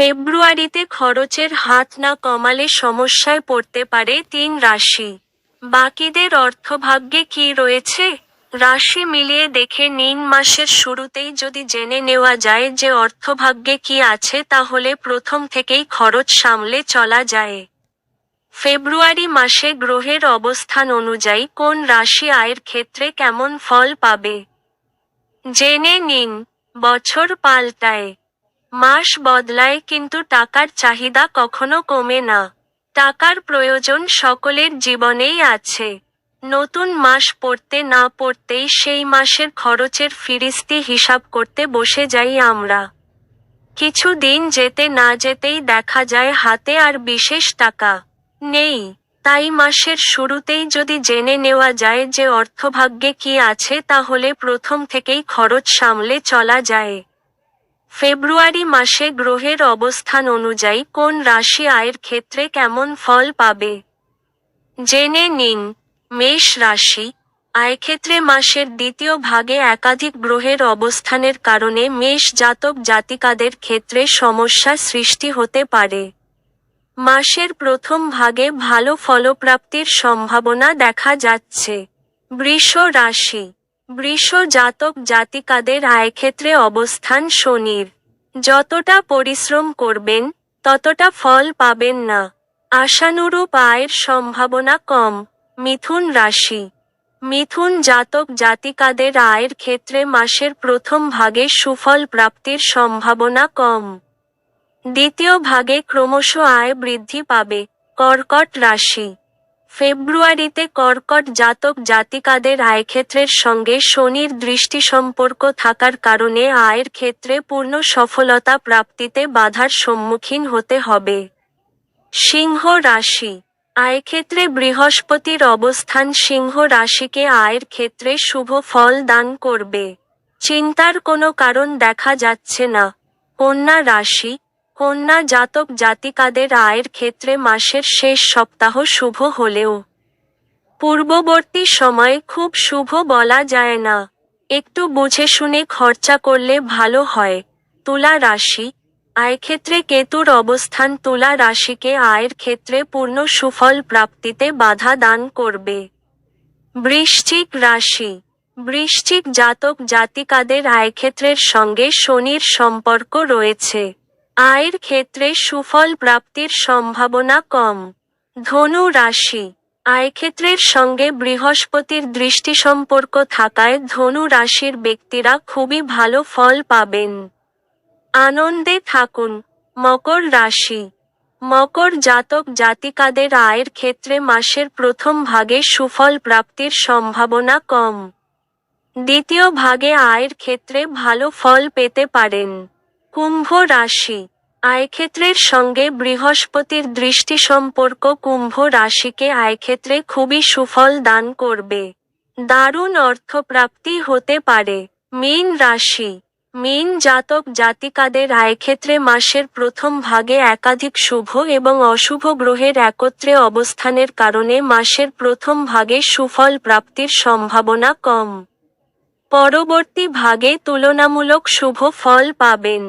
ফেব্রুয়ারিতে খরচের হাত না কমালে সমস্যায় পড়তে পারে তিন রাশি। বাকিদের অর্থভাগ্যে কি রয়েছে? রাশি মিলিয়ে দেখে নিন মাসের শুরুতেই যদি জেনে নেওয়া যায় যে অর্থভাগ্যে কি আছে তাহলে প্রথম থেকেই খরচ সামলে চলা যায়। ফেব্রুয়ারি মাসে গ্রহের অবস্থান অনুযায়ী কোন রাশি আয়ের ক্ষেত্রে কেমন ফল পাবে? জেনে নিন, বছর পাল্টায়। মাস বদলায় কিন্তু টাকার চাহিদা কখনো কমে না। টাকার প্রয়োজন সকলের জীবনেই আছে। নতুন মাস পড়তে না পড়তেই সেই মাসের খরচের ফিরিস্তি হিসাব করতে বসে যাই আমরা। কিছু দিন যেতে না যেতেই দেখা যায় হাতে আর বিশেষ টাকা নেই। তাই মাসের শুরুতেই যদি জেনে নেওয়া যায় যে অর্থভাগ্যে কি আছে তাহলে প্রথম থেকেই খরচ সামলে চলা যায়। ফেব্রুয়ারি মাসে গ্রহের অবস্থান অনুযায়ী কোন রাশি আয়ের ক্ষেত্রে কেমন ফল পাবে? জেনে নিন, মেষ রাশি আয়ক্ষেত্রে মাসের দ্বিতীয় ভাগে একাধিক গ্রহের অবস্থানের কারণে মেষ জাতক জাতিকাদের ক্ষেত্রে সমস্যা সৃষ্টি হতে পারে। মাসের প্রথম ভাগে ভালো ফলপ্রাপ্তির সম্ভাবনা দেখা যাচ্ছে। বৃষ রাশি বৃষ জাতক জাতিকাদের আয়ক্ষেত্রে অবস্থান শনির। যতটা পরিশ্রম করবেন, ততটা ফল পাবেন না। আশানুরূপ আয়ের সম্ভাবনা কম। মিথুন রাশি। মিথুন জাতক জাতিকাদের আয়ের ক্ষেত্রে মাসের প্রথম ভাগে সুফল প্রাপ্তির সম্ভাবনা কম। দ্বিতীয় ভাগে ক্রমশ আয় বৃদ্ধি পাবে। কর্কট রাশি। ফেব্রুয়ারিতে কর্কট জাতক জাতিকাদের আয়ক্ষেত্রের সঙ্গে শনির দৃষ্টি সম্পর্ক থাকার কারণে আয়ের ক্ষেত্রে পূর্ণ সফলতা প্রাপ্তিতে বাধার সম্মুখীন হতে হবে। সিংহ রাশি। আয়ক্ষেত্রে বৃহস্পতির অবস্থান সিংহ রাশিকে আয়ের ক্ষেত্রে শুভ ফল দান করবে। চিন্তার কোনো কারণ দেখা যাচ্ছে না। কন্যা রাশি। কন্যা জাতক জাতিকাদের আয়ের ক্ষেত্রে মাসের শেষ সপ্তাহ শুভ হলেও পূর্ববর্তী সময়ে খুব শুভ বলা যায় না। একটু বুঝে শুনে খরচা করলে ভালো হয়। তুলা রাশি। আয়ক্ষেত্রে কেতুর অবস্থান তুলা রাশিকে আয়ের ক্ষেত্রে পূর্ণ সুফল প্রাপ্তিতে বাধা দান করবে। বৃশ্চিক রাশি। বৃশ্চিক জাতক জাতিকাদের আয়ক্ষেত্রের সঙ্গে শনির সম্পর্ক রয়েছে। আয়ের ক্ষেত্রে সুফল প্রাপ্তির সম্ভাবনা কম। ধনু রাশি। আয়ক্ষেত্রের সঙ্গে বৃহস্পতির দৃষ্টি সম্পর্ক থাকায় ধনু রাশির ব্যক্তিরা খুবই ভালো ফল পাবেন। আনন্দে থাকুন। মকর রাশি। মকর জাতক জাতিকাদের আয়ের ক্ষেত্রে মাসের প্রথম ভাগে সুফল প্রাপ্তির সম্ভাবনা কম। দ্বিতীয় ভাগে আয়ের ক্ষেত্রে ভালো ফল পেতে পারেন। কুম্ভ রাশি। আয়ক্ষেত্রের সঙ্গে বৃহস্পতির দৃষ্টি সম্পর্ক কুম্ভ রাশিকে আয়ক্ষেত্রে খুবই সুফল দান করবে। দারুণ অর্থপ্রাপ্তি হতে পারে। মীন রাশি। মীন জাতক জাতিকাদের আয়ক্ষেত্রে মাসের প্রথম ভাগে একাধিক শুভ এবং অশুভ গ্রহের একত্রে অবস্থানের কারণে মাসের প্রথম ভাগে সুফল প্রাপ্তির সম্ভাবনা কম। পরবর্তী ভাগে তুলনামূলক শুভ ফল পাবেন।